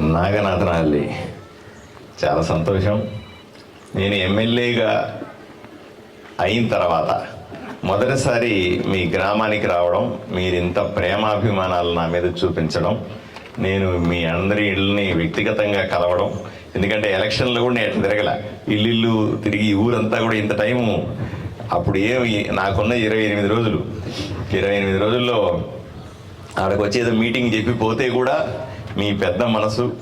నాగనాథనహల్లి చాలా సంతోషం. నేను ఎమ్మెల్యేగా అయిన తర్వాత మొదటిసారి మీ గ్రామానికి రావడం మీరు ఇంత ప్రేమాభిమానాలు నా మీద చూపించడం నేను మీ అందరి ఇళ్ళని వ్యక్తిగతంగా కలవడం ఎందుకంటే ఎలక్షన్లో కూడా నేను తిరగల. ఇల్లు తిరిగి ఊరంతా కూడా ఇంత టైము. అప్పుడు ఏమి నాకున్న ఇరవై ఎనిమిది రోజులు. ఇరవై ఎనిమిది రోజుల్లో ఆడకు వచ్చేదో మీటింగ్ చెప్పి పోతే కూడా మీ పెద్ద మనసు.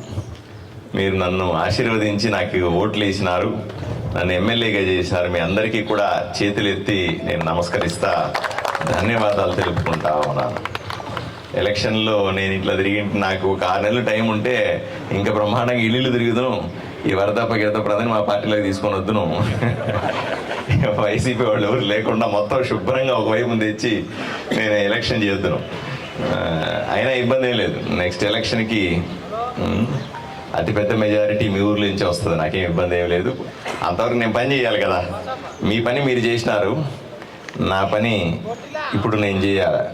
మీరు నన్ను ఆశీర్వదించి నాకు ఓట్లు వేసినారు. నన్ను ఎమ్మెల్యేగా చేశారు మీ అందరికీ కూడా చేతులెత్తి నేను నమస్కరిస్తా ధన్యవాదాలు తెలుపుకుంటా ఉన్నాను. ఎలక్షన్లో నేను ఇట్లా తిరిగి నాకు ఒక ఆరు నెలలు టైం ఉంటే ఇంకా బ్రహ్మాండంగా ఇల్లు తిరుగుదును. ఈ వరదప్ప గీత ప్రధాని మా పార్టీలోకి తీసుకొని వద్దును. వైసీపీ వాళ్ళు ఎవరు లేకుండా మొత్తం శుభ్రంగా ఒకవైపు తెచ్చి నేను ఎలక్షన్ చేద్దును. అయినా ఇబ్బంది ఏం లేదు. నెక్స్ట్ ఎలక్షన్కి అతిపెద్ద మెజారిటీ మీ ఊర్లో నుంచి వస్తుంది. నాకేం ఇబ్బంది ఏం లేదు. అంతవరకు నేను పని చేయాలి కదా. మీ పని మీరు చేసినారు. నా పని ఇప్పుడు నేను చేయాలి?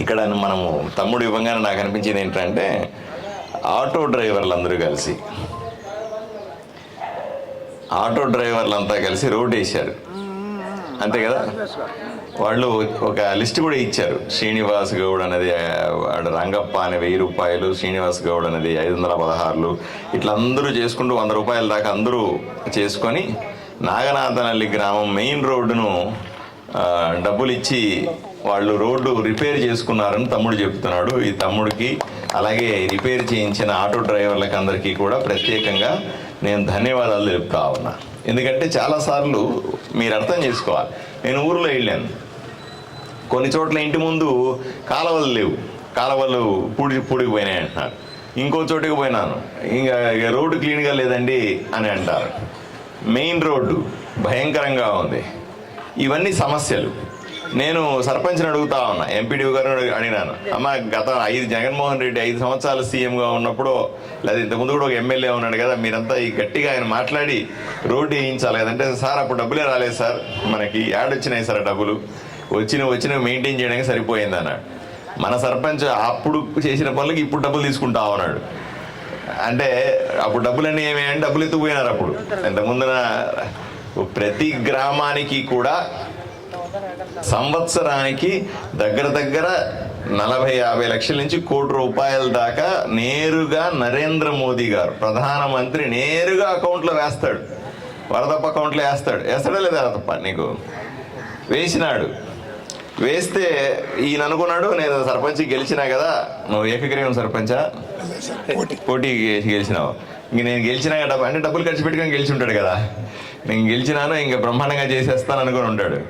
ఇక్కడ మనము తమ్ముడు ఇవ్వగానే నాకు అనిపించింది ఏంటంటే ఆటో డ్రైవర్లు అందరూ కలిసి ఆటో డ్రైవర్లు అంతా కలిసి రోడ్ వేశారు. అంతే కదా? వాళ్ళు ఒక లిస్ట్ కూడా ఇచ్చారు. శ్రీనివాస్ గౌడ్ అనేది వాడు రంగప్ప అనే వెయ్యి రూపాయలు శ్రీనివాస్ గౌడ్ అనేది ఐదు వందల పదహారులు. ఇట్లా అందరూ చేసుకుంటూ వంద రూపాయల దాకా అందరూ చేసుకొని నాగనాథనల్లి గ్రామం మెయిన్ రోడ్డును డబ్బులు ఇచ్చి వాళ్ళు రోడ్డు రిపేర్ చేసుకున్నారని తమ్ముడు చెప్తున్నాడు. ఈ తమ్ముడికి అలాగే రిపేర్ చేయించిన ఆటో డ్రైవర్లకు అందరికీ కూడా ప్రత్యేకంగా నేను ధన్యవాదాలు తెలుపుతా ఉన్నా. ఎందుకంటే చాలాసార్లు మీరు అర్థం చేసుకోవాలి. నేను ఊర్లో వెళ్ళాను. కొన్ని చోట్ల ఇంటి ముందు కాలువలు లేవు. కాలువలు పూడి పూడికిపోయినాయి అంటున్నారు. ఇంకో చోటుకి పోయినాను. ఇంకా ఇక రోడ్డు క్లీన్గా లేదండి అని అంటారు. మెయిన్ రోడ్డు భయంకరంగా ఉంది. ఇవన్నీ సమస్యలు. నేను సర్పంచ్ని అడుగుతా ఉన్నా. ఎంపీడీ గారు అడిగినాను. అమ్మ గత ఐదు జగన్మోహన్ రెడ్డి ఐదు సంవత్సరాలు సీఎంగా ఉన్నప్పుడు లేదా ఇంతకుముందు కూడా ఒక ఎమ్మెల్యే ఉన్నాడు కదా మీరంతా ఈ గట్టిగా ఆయన మాట్లాడి రోడ్డు వేయించాలి కదంటే సార్ అప్పుడు డబ్బులే రాలేదు సార్. మనకి యాడ్ వచ్చినాయి సార్ డబ్బులు. వచ్చిన వచ్చిన మెయింటైన్ చేయడానికి సరిపోయింది అన్నాడు. మన సర్పంచ్ అప్పుడు చేసిన పనులకి ఇప్పుడు డబ్బులు తీసుకుంటావు అన్నాడు అంటే అప్పుడు డబ్బులన్నీ ఏమి ఏమేమి డబ్బులు ఎత్తుకుపోయినారు అప్పుడు. ఇంతకుముందున ప్రతి గ్రామానికి కూడా సంవత్సరానికి దగ్గర దగ్గర నలభై యాభై లక్షల నుంచి కోటి రూపాయల దాకా నేరుగా నరేంద్ర మోదీ గారు ప్రధానమంత్రి నేరుగా అకౌంట్లో వేస్తాడు. వరదప్ప అకౌంట్లో వేస్తాడు. వేస్తాడా లేదా తప్ప నీకు? వేసినాడు. వేస్తే ఈయన అనుకున్నాడు నేను సర్పంచ్ గెలిచినా కదా నువ్వు ఏకగ్రీవం సర్పంచా? పోటీ. గెలిచినావు. ఇంక నేను గెలిచినా డబ్బు అంటే డబ్బులు ఖర్చు పెట్టుకొని గెలిచి ఉంటాడు కదా. నేను గెలిచినాను ఇంకా బ్రహ్మాండంగా చేసేస్తాను అనుకుని ఉంటాడు.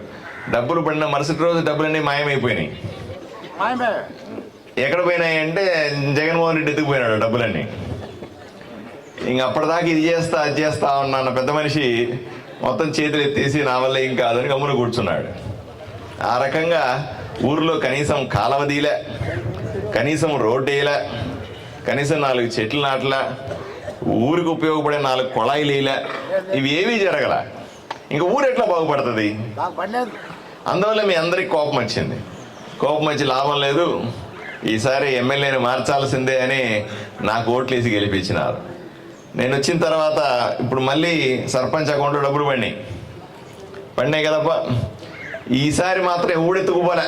డబ్బులు పడిన మరుసటి రోజు డబ్బులన్నీ మాయమైపోయినాయి. ఎక్కడ పోయినాయి అంటే జగన్మోహన్ రెడ్డి ఎత్తుకుపోయినాడు డబ్బులన్నీ. ఇంక అప్పటిదాకా ఇది చేస్తా అది చేస్తా ఉన్న పెద్ద మనిషి మొత్తం చేతులు ఎత్తేసి నా వల్ల ఏం కాదని గమ్మున కూర్చున్నాడు. ఆ రకంగా ఊర్లో కనీసం కాలవదీలే కనీసం రోడ్డు వేయలే కనీసం నాలుగు చెట్లు నాటలే ఊరికి ఉపయోగపడే నాలుగు కొళాయిలు వేయలే ఇవి ఏవీ జరగల. ఇంకా ఊరు ఎట్లా బాగుపడుతుంది? అందువల్ల మీ అందరికి కోపం వచ్చింది. కోపం వచ్చి లాభం లేదు. ఈసారి ఎమ్మెల్యేని మార్చాల్సిందే అని నాకు ఓట్లు వేసి గెలిపించినారు. నేను వచ్చిన తర్వాత ఇప్పుడు మళ్ళీ సర్పంచ్ అకౌంట్లో డబ్బులు పడినాయి. పడినాయి కదప్ప? ఈసారి మాత్రం ఊడెత్తుకుపోలే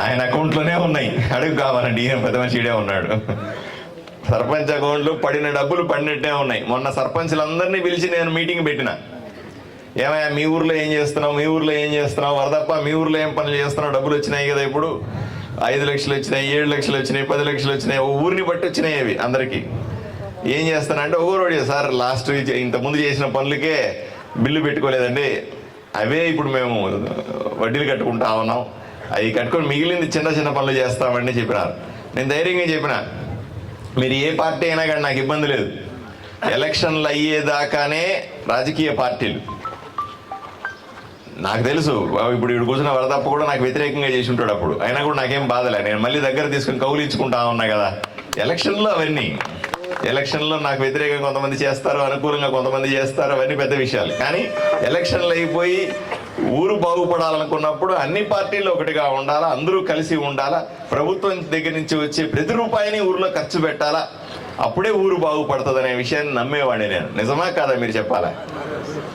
ఆయన అకౌంట్లోనే ఉన్నాయి. అడుగు కావాలండి ఈయన పెద్ద మనిషి ఉన్నాడు. సర్పంచ్ అకౌంట్లో పడిన డబ్బులు పడినట్టే ఉన్నాయి. మొన్న సర్పంచ్లందరినీ పిలిచి నేను మీటింగ్ పెట్టిన. ఏమయ్యా మీ ఊర్లో ఏం చేస్తున్నావు? మీ ఊర్లో ఏం చేస్తున్నావు? వరదప్ప మీ ఊర్లో ఏం పనులు చేస్తున్నావు? డబ్బులు వచ్చినాయి కదా ఇప్పుడు? ఐదు లక్షలు వచ్చినాయి ఏడు లక్షలు వచ్చినాయి పది లక్షలు వచ్చినాయి. ఓ ఊరిని బట్టి వచ్చినాయి అవి అందరికీ. ఏం చేస్తానంటే ఊరు ఒకరోడు సార్ లాస్ట్ ఇంత ముందు చేసిన పనులకే బిల్లు పెట్టుకోలేదండి. అవే ఇప్పుడు మేము వడ్డీలు కట్టుకుంటా ఉన్నాం. అవి కట్టుకొని మిగిలింది చిన్న చిన్న పనులు చేస్తామని చెప్పినారు. నేను ధైర్యంగా చెప్పిన మీరు ఏ పార్టీ అయినా కానీ నాకు ఇబ్బంది లేదు. ఎలక్షన్లు అయ్యేదాకానే రాజకీయ పార్టీలు. నాకు తెలుసు ఇప్పుడు ఇప్పుడు కూర్చున్న వరదప్ప కూడా నాకు వ్యతిరేకంగా చేసి ఉంటాడు అప్పుడు. అయినా కూడా నాకేం బాధలే నేను మళ్ళీ దగ్గర తీసుకుని కౌలు ఇచ్చుకుంటా ఉన్నా కదా. ఎలక్షన్లో అవన్నీ. ఎలక్షన్లో నాకు వ్యతిరేకంగా కొంతమంది చేస్తారు అనుకూలంగా కొంతమంది చేస్తారు అవన్నీ పెద్ద విషయాలు. కానీ ఎలక్షన్లు అయిపోయి ఊరు బాగుపడాలనుకున్నప్పుడు అన్ని పార్టీలు ఒకటిగా ఉండాలా అందరూ కలిసి ఉండాలా ప్రభుత్వం దగ్గర నుంచి వచ్చే ప్రతి రూపాయిని ఊరిలో ఖర్చు పెట్టాలా అప్పుడే ఊరు బాగుపడుతుంది అనే విషయాన్ని నమ్మేవాడిని నేను. నిజమా కాదా మీరు చెప్పాలా?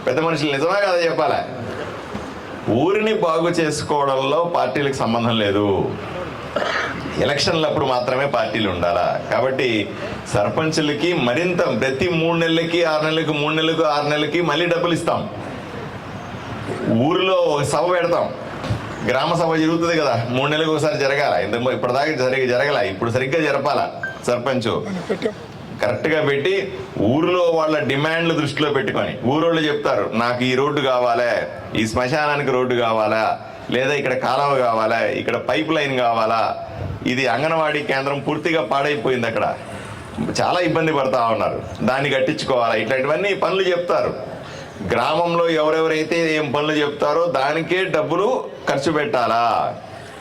పెద్ద మనుషులు నిజమా కాదా చెప్పాలా? ఊరిని బాగు చేసుకోవడంలో పార్టీలకు సంబంధం లేదు. ఎలక్షన్లప్పుడు మాత్రమే పార్టీలు ఉండాలా? కాబట్టి సర్పంచులకి మరింత ప్రతి మూడు నెలలకి ఆరు నెలలకి మూడు నెలలకు ఆరు నెలలకి మళ్ళీ డబ్బులు ఇస్తాం. ఊరిలో సభ పెడతాం. గ్రామ సభ జరుగుతుంది కదా మూడు నెలలకు ఒకసారి జరగాల. ఇంత ఇప్పటిదాకా సరిగ్గా జరగల. ఇప్పుడు సరిగ్గా జరపాలా సర్పంచ్? కరెక్ట్గా పెట్టి ఊరిలో వాళ్ళ డిమాండ్లు దృష్టిలో పెట్టుకొని ఊరోళ్ళు చెప్తారు నాకు ఈ రోడ్డు కావాలా ఈ శ్మశానానికి రోడ్డు కావాలా లేదా ఇక్కడ కాలువ కావాలా ఇక్కడ పైప్ లైన్ కావాలా ఇది అంగన్వాడీ కేంద్రం పూర్తిగా పాడైపోయింది అక్కడ. చాలా ఇబ్బంది పడతా ఉన్నారు. దాన్ని కట్టించుకోవాలా ఇట్లాంటివన్నీ పనులు చెప్తారు. గ్రామంలో ఎవరెవరైతే ఏం పనులు చెప్తారో దానికే డబ్బులు ఖర్చు పెట్టాలా?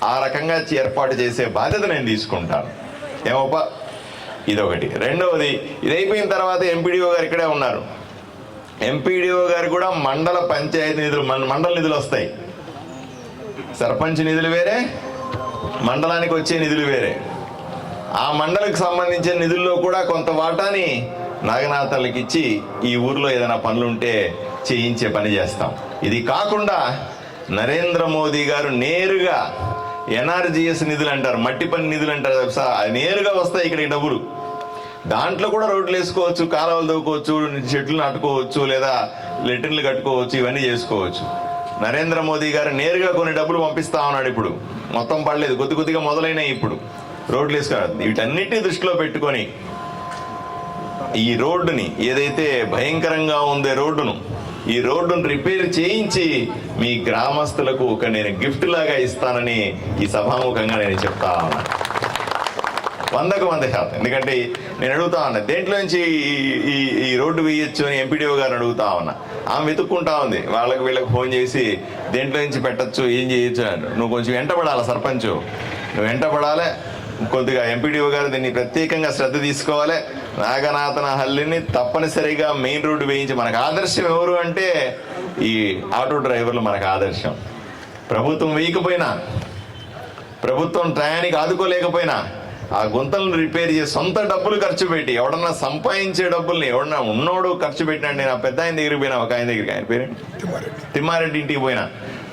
ఆ రకంగా ఏర్పాటు చేసే బాధ్యత నేను తీసుకుంటాను. ఏమోపా? ఇదొకటి. రెండవది ఇది అయిపోయిన తర్వాత ఎంపీడీఓ గారు ఇక్కడే ఉన్నారు. ఎంపీడీఓ గారు కూడా మండల పంచాయతీ నిధులు మండల నిధులు వస్తాయి. సర్పంచ్ నిధులు వేరే మండలానికి వచ్చే నిధులు వేరే. ఆ మండలికి సంబంధించిన నిధుల్లో కూడా కొంత వాటాని నాగనాథాలకి ఇచ్చి ఈ ఊర్లో ఏదైనా పనులుంటే చేయించే పని చేస్తాం. ఇది కాకుండా నరేంద్ర మోదీ గారు నేరుగా ఎన్ఆర్జిఎస్ నిధులు అంటారు మట్టి పని నిధులు అంటారు తెలుసా అది నేరుగా వస్తాయి ఇక్కడ డబ్బులు దాంట్లో కూడా రోడ్లు వేసుకోవచ్చు కాలువలు తవ్వుకోవచ్చు చెట్లు నాటుకోవచ్చు లేదా లెట్రిన్లు కట్టుకోవచ్చు ఇవన్నీ చేసుకోవచ్చు. నరేంద్ర మోదీ గారు నేరుగా కొన్ని డబ్బులు పంపిస్తా ఉన్నాడు ఇప్పుడు. మొత్తం పడలేదు. కొద్ది కొద్దిగా మొదలైనాయి ఇప్పుడు. రోడ్లు వేసుకోవాలి. వీటన్నిటిని దృష్టిలో పెట్టుకొని ఈ రోడ్డుని ఏదైతే భయంకరంగా ఉందే రోడ్డును ఈ రోడ్డును రిపేర్ చేయించి మీ గ్రామస్తులకు ఒక నేను గిఫ్ట్ లాగా ఇస్తానని ఈ సభాముఖంగా నేను చెప్తా ఉన్నాను వందకు వంద శాతం. ఎందుకంటే నేను అడుగుతా ఉన్నా దేంట్లో నుంచి ఈ- ఈ రోడ్డు వేయొచ్చు అని ఎంపీడీఓ గారిని అడుగుతా ఉన్నా. ఆమె వెతుక్కుంటా ఉంది. వాళ్ళకి వీళ్ళకి ఫోన్ చేసి దేంట్లో నుంచి పెట్టచ్చు ఏం చేయొచ్చు అని. నువ్వు కొంచెం వెంటపడాలి సర్పంచ్? నువ్వు వెంటపడాలి కొద్దిగా ఎంపీడీఓ గారు దీన్ని ప్రత్యేకంగా శ్రద్ధ తీసుకోవాలి. నాగనాథన హల్లిని తప్పనిసరిగా మెయిన్ రోడ్డు వేయించి మనకు ఆదర్శం ఎవరు అంటే ఈ ఆటో డ్రైవర్లు మనకు ఆదర్శం. ప్రభుత్వం వేయకపోయినా ప్రభుత్వం టయానికి ఆదుకోలేకపోయినా ఆ గుంతలను రిపేర్ చేసి సొంత డబ్బులు ఖర్చు పెట్టి ఎవడన్నా సంపాదించే డబ్బుల్ని ఎవడన్నా ఉన్నోడు ఖర్చు పెట్టినాడు. నేను ఆ పెద్ద ఆయన దగ్గరికి పోయినా ఒక ఆయన దగ్గరికి. ఆయన పేరు తిమ్మారెడ్డి. ఇంటికి పోయినా.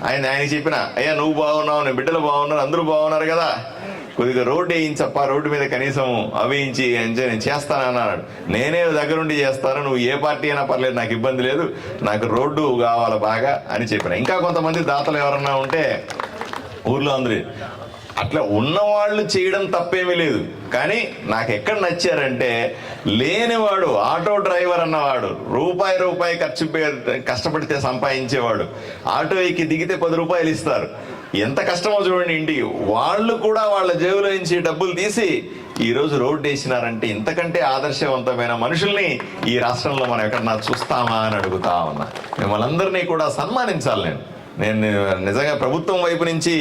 ఆయన ఆయన చెప్పిన అయ్యా నువ్వు బాగున్నావు నీ బిడ్డలు బాగున్నారు అందరూ బాగున్నారు కదా. కొద్దిగా రోడ్డు వేయించప్ప రోడ్డు మీద కనీసం అవేయించి ఎంజాయ్ నేను చేస్తానన్నాడు నేనే దగ్గరుండి చేస్తాను నువ్వు ఏ పార్టీ అయినా పర్లేదు నాకు ఇబ్బంది లేదు నాకు రోడ్డు కావాలి బాగా అని చెప్పిన. ఇంకా కొంతమంది దాతలు ఎవరన్నా ఉంటే ఊర్లో అందరూ అట్లా ఉన్నవాళ్ళు చేయడం తప్పేమీ లేదు. కానీ నాకు ఎక్కడ నచ్చారంటే లేనివాడు ఆటో డ్రైవర్ అన్నవాడు రూపాయి రూపాయి ఖర్చు కష్టపడితే సంపాదించేవాడు ఆటో ఎక్కి దిగితే పది రూపాయలు ఇస్తారు. ఎంత కష్టమో చూడండి ఇంటికి వాళ్ళు కూడా వాళ్ళ జేబులో నుంచి డబ్బులు తీసి ఈరోజు రోడ్డు వేసినారంటే ఇంతకంటే ఆదర్శవంతమైన మనుషుల్ని ఈ రాష్ట్రంలో మనం ఎక్కడన్నా చూస్తామా అని అడుగుతా ఉన్నా. మిమ్మల్ని అందరినీ కూడా సన్మానించాలి నేను. నేను నిజంగా ప్రభుత్వం వైపు నుంచి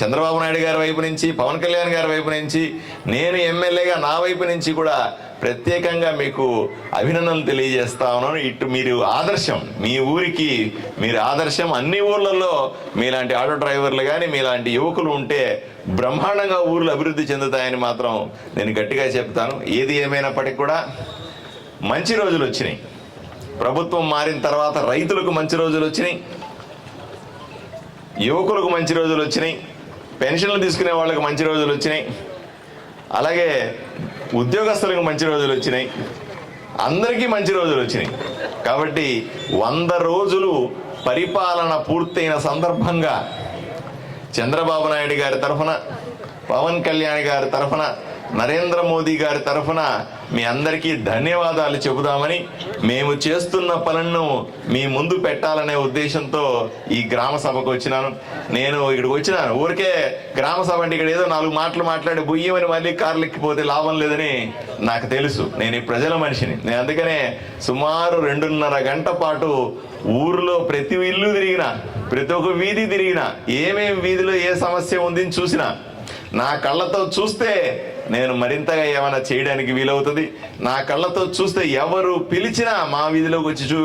చంద్రబాబు నాయుడు గారి వైపు నుంచి పవన్ కళ్యాణ్ గారి వైపు నుంచి నేను ఎమ్మెల్యేగా నా వైపు నుంచి కూడా ప్రత్యేకంగా మీకు అభినందనలు తెలియజేస్తా ఉన్నాను. ఇటు మీరు ఆదర్శం మీ ఊరికి మీరు ఆదర్శం. అన్ని ఊర్లలో మీలాంటి ఆటో డ్రైవర్లు కానీ మీలాంటి యువకులు ఉంటే బ్రహ్మాండంగా ఊర్లు అభివృద్ధి చెందుతాయని మాత్రం నేను గట్టిగా చెప్తాను. ఏది ఏమైనప్పటికీ కూడా మంచి రోజులు వచ్చినాయి. ప్రభుత్వం మారిన తర్వాత రైతులకు మంచి రోజులు వచ్చినాయి. యువకులకు మంచి రోజులు వచ్చినాయి. పెన్షన్లు తీసుకునే వాళ్ళకి మంచి రోజులు వచ్చినాయి. అలాగే ఉద్యోగస్తులకు మంచి రోజులు వచ్చినాయి. అందరికీ మంచి రోజులు వచ్చినాయి. కాబట్టి వంద రోజులు పరిపాలన పూర్తయిన సందర్భంగా చంద్రబాబు నాయుడు గారి తరఫున పవన్ కళ్యాణ్ గారి తరఫున నరేంద్ర మోదీ గారి తరఫున మీ అందరికీ ధన్యవాదాలు చెబుదామని మేము చేస్తున్న పనులను మీ ముందు పెట్టాలనే ఉద్దేశంతో ఈ గ్రామ సభకు వచ్చినాను. నేను ఇక్కడికి వచ్చినాను. ఊరికే గ్రామ సభ అంటే ఇక్కడ ఏదో నాలుగు మాటలు మాట్లాడి బుయ్యమని మళ్ళీ కార్లు ఎక్కిపోతే లాభం లేదని నాకు తెలుసు. నేను ఈ ప్రజల మనిషిని. నేను అందుకనే సుమారు రెండున్నర గంట పాటు ఊర్లో ప్రతి ఇల్లు తిరిగిన ప్రతి ఒక్క వీధి తిరిగిన ఏమేమి వీధిలో ఏ సమస్య ఉంది అని చూసినా నా కళ్ళతో చూస్తే నేను మరింతగా ఏమైనా చేయడానికి వీలవుతుంది? నా కళ్ళతో చూస్తే ఎవరు పిలిచినా మా వీధిలోకి వచ్చి చూ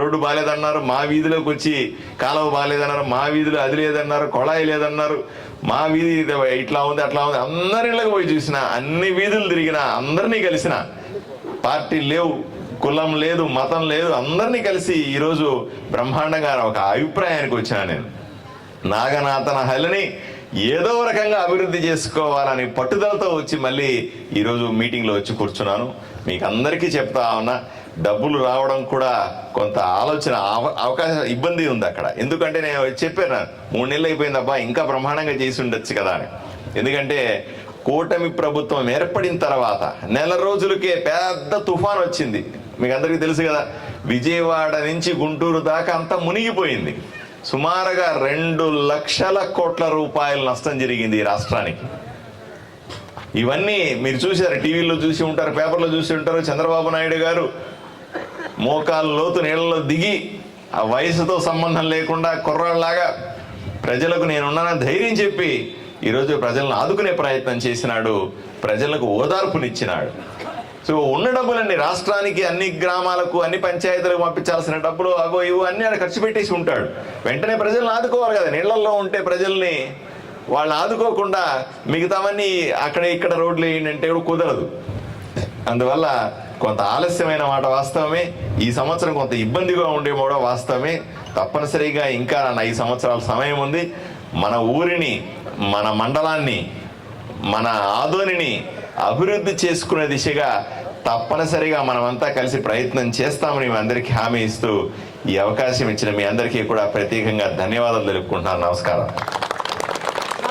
రోడ్డు బాగాలేదన్నారు మా వీధిలోకి వచ్చి కాలువ బాగాలేదన్నారు మా వీధిలో అది లేదన్నారు కొళాయి లేదన్నారు మా వీధి ఇట్లా ఉంది అట్లా ఉంది. అందరిలోకి పోయి చూసిన అన్ని వీధులు తిరిగిన అందరినీ కలిసిన పార్టీ లేవు కులం లేదు మతం లేదు అందరినీ కలిసి ఈరోజు బ్రహ్మాండంగా ఒక అభిప్రాయానికి వచ్చాను నేను. నాగనాథన హలిని ఏదో రకంగా అభివృద్ధి చేసుకోవాలని పట్టుదలతో వచ్చి మళ్ళీ ఈరోజు మీటింగ్లో వచ్చి కూర్చున్నాను. మీకు అందరికీ చెప్తా ఉన్నా డబ్బులు రావడం కూడా కొంత ఆలోచన అవకాశం ఇబ్బంది ఉంది అక్కడ. ఎందుకంటే నేను చెప్పాను మూడు నెలలు అయిపోయిందబ్బా ఇంకా బ్రహ్మాండంగా చేసి ఉండొచ్చు కదా అని. ఎందుకంటే కూటమి ప్రభుత్వం ఏర్పడిన తర్వాత నెల రోజులకే పెద్ద తుఫాన్ వచ్చింది. మీకు అందరికీ తెలుసు కదా విజయవాడ నుంచి గుంటూరు దాకా అంతా మునిగిపోయింది. సుమారుగా రెండు లక్షల కోట్ల రూపాయల నష్టం జరిగింది ఈ రాష్ట్రానికి. ఇవన్నీ మీరు చూశారు టీవీలో చూసి ఉంటారు పేపర్లో చూసి ఉంటారు చంద్రబాబు నాయుడు గారు మోకాలు లోతు నీళ్ళలో దిగి ఆ వయసుతో సంబంధం లేకుండా కుర్రాళ్ళలాగా ప్రజలకు నేనున్నానని ధైర్యం చెప్పి ఈరోజు ప్రజలను ఆదుకునే ప్రయత్నం చేసినాడు ప్రజలకు ఓదార్పునిచ్చినాడు. సో ఉన్న డబ్బులన్నీ రాష్ట్రానికి అన్ని గ్రామాలకు అన్ని పంచాయతీలకు పంపించాల్సిన డబ్బులు అగో ఇవో అన్ని ఆడ ఖర్చు పెట్టేసి ఉంటాడు. వెంటనే ప్రజలను ఆదుకోవాలి కదా. నీళ్ళల్లో ఉంటే ప్రజల్ని వాళ్ళని ఆదుకోకుండా మిగతావన్నీ అక్కడ ఇక్కడ రోడ్లు వేయండి కూడా కుదరదు. అందువల్ల కొంత ఆలస్యమైన మాట వాస్తవమే. ఈ సంవత్సరం కొంత ఇబ్బందిగా ఉండే కూడా వాస్తవమే. తప్పనిసరిగా ఇంకా నా ఐదు సంవత్సరాల సమయం ఉంది. మన ఊరిని మన మండలాన్ని మన ఆదోనిని అభివృద్ధి చేసుకునే దిశగా తప్పనిసరిగా మనమంతా కలిసి ప్రయత్నం చేస్తామని మీ అందరికీ హామీ ఇస్తూ ఈ అవకాశం ఇచ్చిన మీ అందరికీ కూడా ప్రత్యేకంగా ధన్యవాదాలు తెలుపుకుంటున్నాను. నమస్కారం.